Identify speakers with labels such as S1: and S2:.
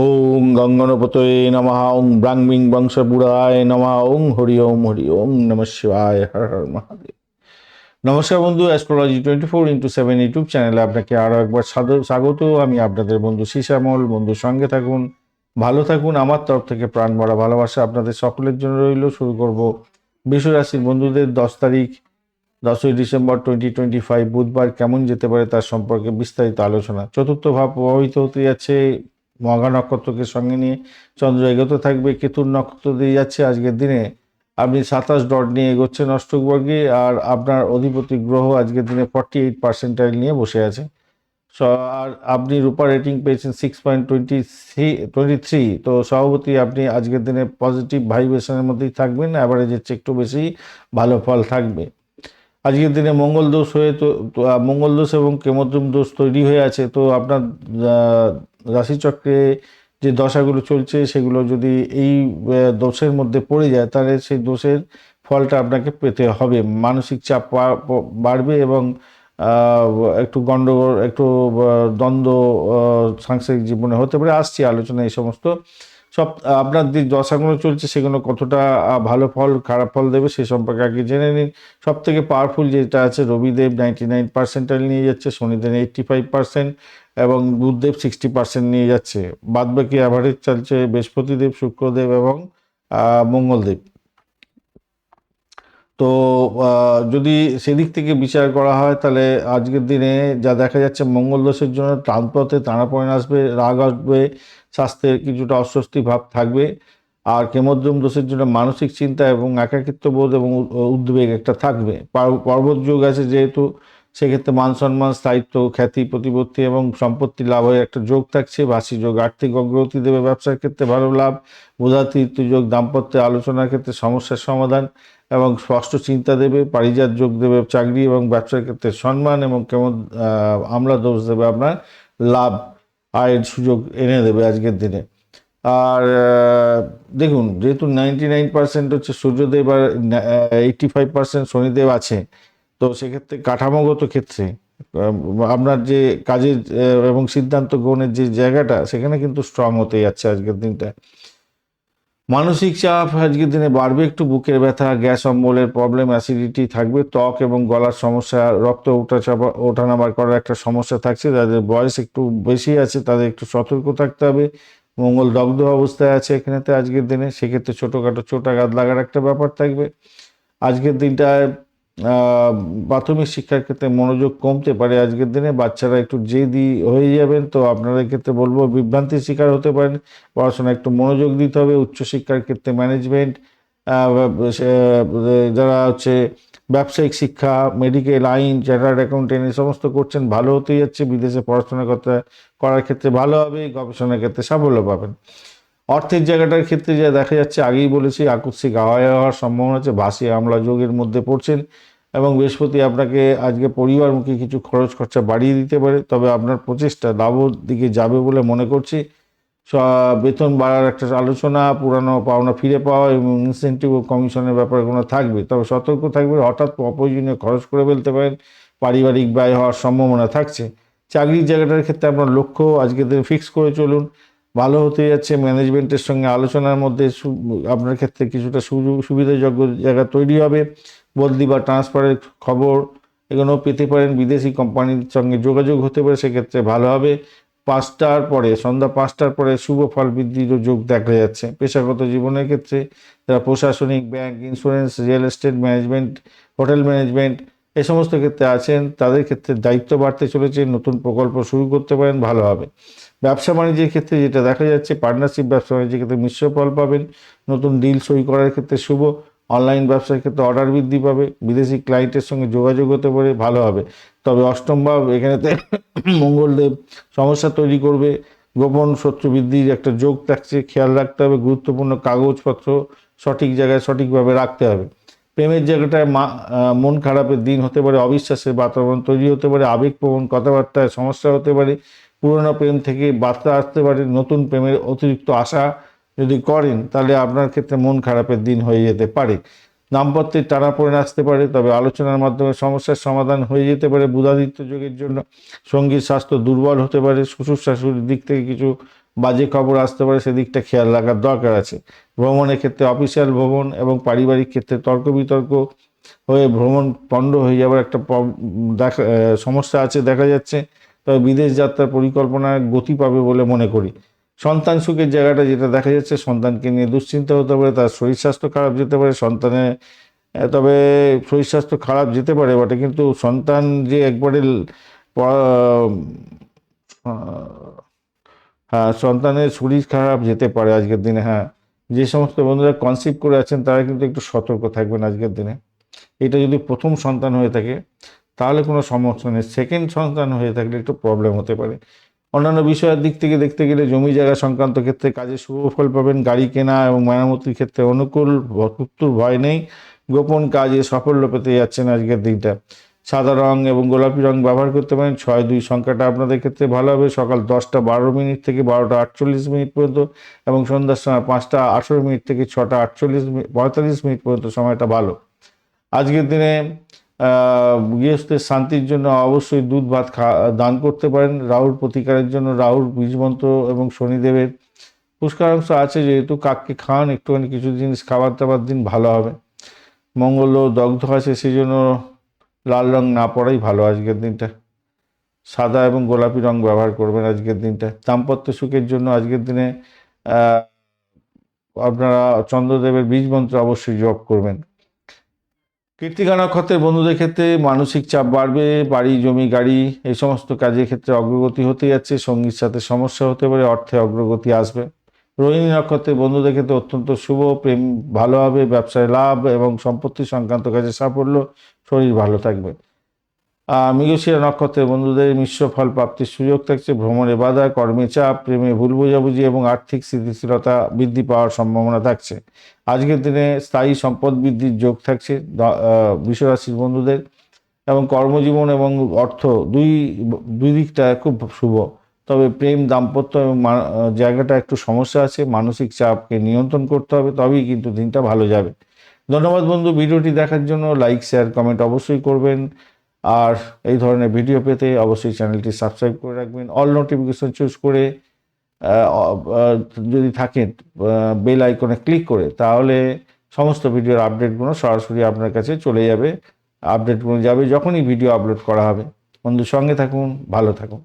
S1: ওং গঙ্গনপতয়ে নমঃ ওং ব্রাংমিং বংশপুরায় নমঃ ওং হরি ওম হরি ওম নম শিবায়, হর হর মহাদেব। নমস্কার বন্ধু astrology twenty four into seven YouTube চ্যানেলে আপনাকে আরও একবার স্বাগত। আমি আপনাদের বন্ধু শিশামল বন্ধুর সঙ্গে থাকুন, ভালো থাকুন। আমার তরফ থেকে প্রাণ ভরা ভালোবাসা আপনাদের সকলের জন্য রইল। শুরু করব বিশ্ব রাশির বন্ধুদের দশ তারিখ, দশই ডিসেম্বর টোয়েন্টি টোয়েন্টি ফাইভ বুধবার কেমন যেতে পারে তার সম্পর্কে বিস্তারিত আলোচনা। চতুর্থ ভাব প্রভাবিত হতে যাচ্ছে। মগা নক্ষত্রকে সঙ্গে নিয়ে চন্দ্র এগোতে থাকবে, কেতুর নক্ষত্র দিয়ে যাচ্ছে। আজকের দিনে আপনি সাতাশ ডট নিয়ে এগোচ্ছেন অষ্টকবর্গে, আর আপনার অধিপতি গ্রহ আজকের দিনে ফর্টি এইট পার্সেন্টাইল নিয়ে বসে আছে। আর আপনি রূপা রেটিং পেয়েছেন six point twenty three twenty three তো সভাপতি আপনি আজকের দিনে পজিটিভ ভাইব্রেশনের মধ্যেই থাকবেন অ্যাভারেজের চেয়ে একটু বেশি ভালো ফল থাকবে। আজকের দিনে মঙ্গল দোষ হয়ে তো মঙ্গল দোষ এবং কেমদ্রম দোষ তৈরি হয়ে আছে, তো আপনার রাশিচক্রে যে দশাগুলো চলছে, সেগুলো যদি এই দোষের মধ্যে পড়ে যায়, তাহলে সেই দোষের ফলটা আপনাকে পেতে হবে। মানসিক চাপ বাড়বে এবং একটু গণ্ডগোল একটু দ্বন্দ্ব সাংসারিক জীবনে হতে পারে। আসছি আলোচনা এই সমস্ত। সব আপনার যে দশাগুলো চলছে, সেগুলো কতটা ভালো ফল, খারাপ ফল দেবে, সে সম্পর্কে আগে জেনে নিন। সব থেকে পাওয়ারফুল যেটা আছে, রবিদেব নাইনটি নাইন পার্সেন্টাল নিয়ে যাচ্ছে, শনিদেব এইট্টি ফাইভ পার্সেন্ট এবং বুধদেব সিক্সটি পার্সেন্ট নিয়ে যাচ্ছে। বাদবাকি অ্যাভারেজ চলছে বৃহস্পতিদেব, শুক্রদেব এবং মঙ্গলদেব। তো যদি সেদিক থেকে বিচার করা হয়, তাহলে আজকের দিনে যা দেখা যাচ্ছে মঙ্গল দোষের জন্য টানপথে টানাপোড়েন আসবে, রাগ আসবে, স্বাস্থ্যের কিছুটা অস্বস্তি ভাব থাকবে। আর কেমোদ্রম দোষের জন্য মানসিক চিন্তা এবং একাকিত্ব বোধ এবং উদ্বেগ একটা থাকবে। পার- পর্বত যুগ আছে যেহেতু সেক্ষেত্রে মান সম্মান, স্থায়িত্ব, খ্যাতি, প্রতিপত্তি এবং সম্পত্তি লাভের একটা যোগ থাকছে। বাসি যোগ আর্থিক অগ্রগতি দেবে ব্যবসার ক্ষেত্রে ভালো লাভ বোধাতীর্থ যোগ, দাম্পত্যে আলোচনার ক্ষেত্রে সমস্যার সমাধান এবং স্পষ্ট চিন্তা দেবে, পারিজাত যোগ দেবে চাকরি এবং ব্যবসার ক্ষেত্রে সম্মান এবং কেমন আমলা দোষ দেবে আপনার লাভ, আয়ের সুযোগ এনে দেবে আজকের দিনে। আর দেখুন, যেহেতু নাইনটি নাইন পার্সেন্ট হচ্ছে সূর্যদেব আর এইটটি ফাইভ পার্সেন্ট শনিদেব আছে তো সেক্ষেত্রে কাঠামোগত ক্ষেত্রে আপনার যে কাজের এবং সিদ্ধান্ত গ্রহণের যে জায়গাটা সেখানে কিন্তু স্ট্রং হতে যাচ্ছে আজকের দিনটা। মানসিক চাপ আজকের দিনে বাড়বে একটু বুকের ব্যথা গ্যাস অম্বলের প্রবলেম অ্যাসিডিটি থাকবে ত্বক এবং গলার সমস্যা রক্ত ওঠা চাপা ওঠানামা করার একটা সমস্যা থাকছে যাদের বয়স একটু বেশি আছে তাদের একটু সতর্ক থাকতে হবে। মঙ্গল দগ্ধ অবস্থায় আছে এখানেতে আজকের দিনে সেক্ষেত্রে ছোটোখাটো চোট আঘাত লাগার একটা ব্যাপার থাকবে। আজকের দিনটায় আহ, প্রাথমিক শিক্ষার ক্ষেত্রে মনোযোগ কমতে পারে আজকের দিনে। বাচ্চারা একটু জেদি হয়ে যাবেন, তো আপনাদের ক্ষেত্রে বলব বিভ্রান্তির শিকার হতে পারেন। পড়াশোনা একটু মনোযোগ দিতে হবে উচ্চশিক্ষার ক্ষেত্রে ম্যানেজমেন্ট যারা হচ্ছে ব্যবসায়িক শিক্ষা মেডিকেল আইন চার্টার্ড অ্যাকাউন্টেন্ট এই সমস্ত করছেন, ভালো হতেই যাচ্ছে। বিদেশে পড়াশোনা করতে, করার ক্ষেত্রে ভালো হবে, গবেষণার ক্ষেত্রে সাফল্য পাবেন। অর্থের জায়গাটার ক্ষেত্রে যা দেখা যাচ্ছে, আগেই বলেছি, আকস্মিক আওয়ায় হওয়ার সম্ভাবনা আছে ভাসি আমলা যোগের মধ্যে পড়ছেন এবং বৃহস্পতি আপনাকে আজকে পরিবারমুখী কিছু খরচ খরচা বাড়িয়ে দিতে পারে, তবে আপনার প্রচেষ্টা লাভর দিকে যাবে বলে মনে করছি। বেতন বাড়ার একটা আলোচনা, পুরানো পাওনা ফিরে পাওয়া এবং ইনসেন্টিভ ও কমিশনের ব্যাপারগুলো থাকবে, তবে সতর্ক থাকবে হঠাৎ অপ্রয়োজনীয় খরচ করে ফেলতে পারেন, পারিবারিক ব্যয় হওয়ার সম্ভাবনা থাকছে। চাকরির জায়গাটার ক্ষেত্রে আপনার লক্ষ্য আজকের দিনে ফিক্স করে চলুন ভালো হতে যাচ্ছে ম্যানেজমেন্টের সঙ্গে আলোচনার মধ্যে আপনার ক্ষেত্রে কিছুটা সুযোগ সুবিধাযোগ্য জায়গা তৈরি হবে। বদলি বা ট্রান্সফারের খবর এগুলো পেতে পারেন। বিদেশি কোম্পানির সঙ্গে যোগাযোগ হতে পারে, সেক্ষেত্রে ভালো হবে। পাঁচটার পরে, সন্ধ্যা পাঁচটার পরে শুভ ফল বৃদ্ধিরও যোগ দেখা যাচ্ছে। পেশাগত জীবনের ক্ষেত্রে, যারা প্রশাসনিক, bank insurance real estate management hotel management এই সমস্ত ক্ষেত্রে আছেন, তাদের ক্ষেত্রে দায়িত্ব বাড়তে চলেছে, নতুন প্রকল্প শুরু করতে পারেন, ভালো হবে। ব্যবসা বাণিজ্যের ক্ষেত্রে যেটা দেখা যাচ্ছে পার্টনারশিপ ব্যবসা বাণিজ্যের ক্ষেত্রে মিশ্র ফল পাবেন, নতুন ডিল সই করার ক্ষেত্রে শুভ অনলাইন ব্যবসার ক্ষেত্রে অর্ডার বৃদ্ধি পাবে, বিদেশি ক্লায়েন্টের সঙ্গে যোগাযোগ হতে পারে, ভালো হবে। তবে অষ্টম ভাব এখানেতে মঙ্গলদেব সমস্যা তৈরি করবে, গোপন শত্রু বৃদ্ধির একটা যোগ থাকছে, খেয়াল রাখতে হবে, গুরুত্বপূর্ণ কাগজপত্র সঠিক জায়গায় সঠিকভাবে রাখতে হবে। প্রেমের জায়গাটায় মা মন খারাপের দিন হতে পারে, অবিশ্বাসের বাতাবরণ তৈরি হতে পারে, আবেগপ্রবণ কথাবার্তায় সমস্যা হতে পারে, পুরনো প্রেম থেকে বার্তা আসতে পারে, নতুন প্রেমের অতিরিক্ত আশা যদি করেন, তাহলে আপনার ক্ষেত্রে মন খারাপের দিন হয়ে যেতে পারে। দাম্পত্যের টানাপোড়েন আসতে পারে, তবে আলোচনার মাধ্যমে সমস্যার সমাধান হয়ে যেতে পারে, বুধাদিত্য যোগের জন্য সঙ্গীর স্বাস্থ্য দুর্বল হতে পারে, শ্বশুর শাশুড়ির দিক থেকে কিছু বাজে খবর আসতে পারে, সেদিকটা খেয়াল রাখার দরকার আছে। ভ্রমণের ক্ষেত্রে অফিসিয়াল ভ্রমণ এবং পারিবারিক ক্ষেত্রে তর্ক বিতর্ক হয়ে ভ্রমণ পণ্ড হয়ে যাওয়ার একটা দেখা সমস্যা আছে, দেখা যাচ্ছে। তবে বিদেশ যাত্রার পরিকল্পনার গতি পাবে বলে মনে করি। সন্তান সুখের জায়গাটা যেটা দেখা যাচ্ছে, সন্তানকে নিয়ে দুশ্চিন্তা হতে পারে, তার শরীর স্বাস্থ্য খারাপ যেতে পারে সন্তানের তবে শরীর স্বাস্থ্য খারাপ যেতে পারে বটে, কিন্তু সন্তান যে একবারে সন্তানের শরীর খারাপ যেতে পারে আজকের দিনে হ্যাঁ। যে সমস্ত বন্ধুরা কনসিভ করে আছেন, তারা কিন্তু একটু সতর্ক থাকবেন আজকের দিনে। এটা যদি প্রথম সন্তান হয়ে থাকে, তাহলে কোনো সমস্যা নেই। সেকেন্ড সন্তান হয়ে থাকলে একটু প্রবলেম হতে পারে। অন্যান্য বিষয়ের দিক থেকে দেখতে গেলে জমি জায়গা সংক্রান্ত ক্ষেত্রে কাজে শুভ ফল পাবেন। গাড়ি কেনা এবং মেরামতির ক্ষেত্রে অনুকূল মৃত্যুর ভয় নেই। গোপন কাজে সাফল্য পেতে যাচ্ছেন আজকের দিনটা। সাদা রং এবং গোলাপি রং ব্যবহার করতে পারেন। ছয় দুই সংখ্যাটা আপনাদের ক্ষেত্রে ভালো হবে। সকাল দশটা বারো মিনিট থেকে বারোটা আটচল্লিশ মিনিট পর্যন্ত এবং সন্ধ্যার সময় পাঁচটা আঠেরো মিনিট থেকে ছটা আটচল্লিশ পঁয়তাল্লিশ মিনিট পর্যন্ত সময়টা ভালো। আজকের দিনে গৃহস্থের শান্তির জন্য অবশ্যই দুধ, ভাত খা দান করতে পারেন। রাহুর প্রতিকারের জন্য রাহুর বীজমন্ত্র এবং শনিদেবের পুষ্কারাংশ আছে। যেহেতু কাককে খাওয়ান, একটুখানি কিছু জিনিস খাবার দাবার দিন ভালো হবে। মঙ্গল দগ্ধ আছে সেই জন্য লাল রং না পড়াই ভালো আজকের দিনটা। সাদা এবং গোলাপি রং ব্যবহার করবেন আজকের দিনটা। দাম্পত্য সুখের জন্য আজকের দিনে আপনারা চন্দ্রদেবের বীজ মন্ত্র অবশ্যই জপ করবেন। কীর্তিকা নক্ষত্রের বন্ধুদের ক্ষেত্রে মানসিক চাপ বাড়বে, বাড়ি, জমি, গাড়ি, এই সমস্ত কাজের ক্ষেত্রে অগ্রগতি হতে যাচ্ছে, সঙ্গীর সাথে সমস্যা হতে পারে, অর্থে অগ্রগতি আসবে। রোহিণী নক্ষত্রের বন্ধুদের ক্ষেত্রে অত্যন্ত শুভ, প্রেম ভালো হবে, ব্যবসায় লাভ এবং সম্পত্তি সংক্রান্ত কাজে সাফল্য শরীর ভালো থাকবে। মৃগশিরা নক্ষত্রের বন্ধুদের মিশ্র ফল প্রাপ্তির সুযোগ থাকছে। ভ্রমণে বাধা, কর্মে চাপ, প্রেমে ভুল বোঝাবুঝি এবং আর্থিক স্থিতিশীলতা বৃদ্ধি পাওয়ার সম্ভাবনা থাকছে। আজকের দিনে স্থায়ী সম্পদ বৃদ্ধির যোগ থাকছে বৃষরাশির বন্ধুদের এবং কর্মজীবন এবং অর্থ দুই দুই দিকটা খুব শুভ। তবে প্রেম, দাম্পত্য এবং জায়গাটা একটু সমস্যা আছে। মানসিক চাপকে নিয়ন্ত্রণ করতে হবে, তবেই কিন্তু দিনটা ভালো যাবে। ধন্যবাদ বন্ধু, ভিডিওটি দেখার জন্য লাইক শেয়ার কমেন্ট অবশ্যই করবেন। আর এই ধরনের ভিডিও পেতে অবশ্যই চ্যানেলটি সাবস্ক্রাইব করে রাখবেন। অল নোটিফিকেশন চুজ করে যদি থাকেন বেল আইকনে ক্লিক করে, তাহলে সমস্ত ভিডিওর আপডেটগুলো সরাসরি আপনার কাছে চলে যাবে। আপডেটগুলো যাবে যখনই ভিডিও আপলোড করা হবে। বন্ধু, সঙ্গে থাকুন, ভালো থাকুন।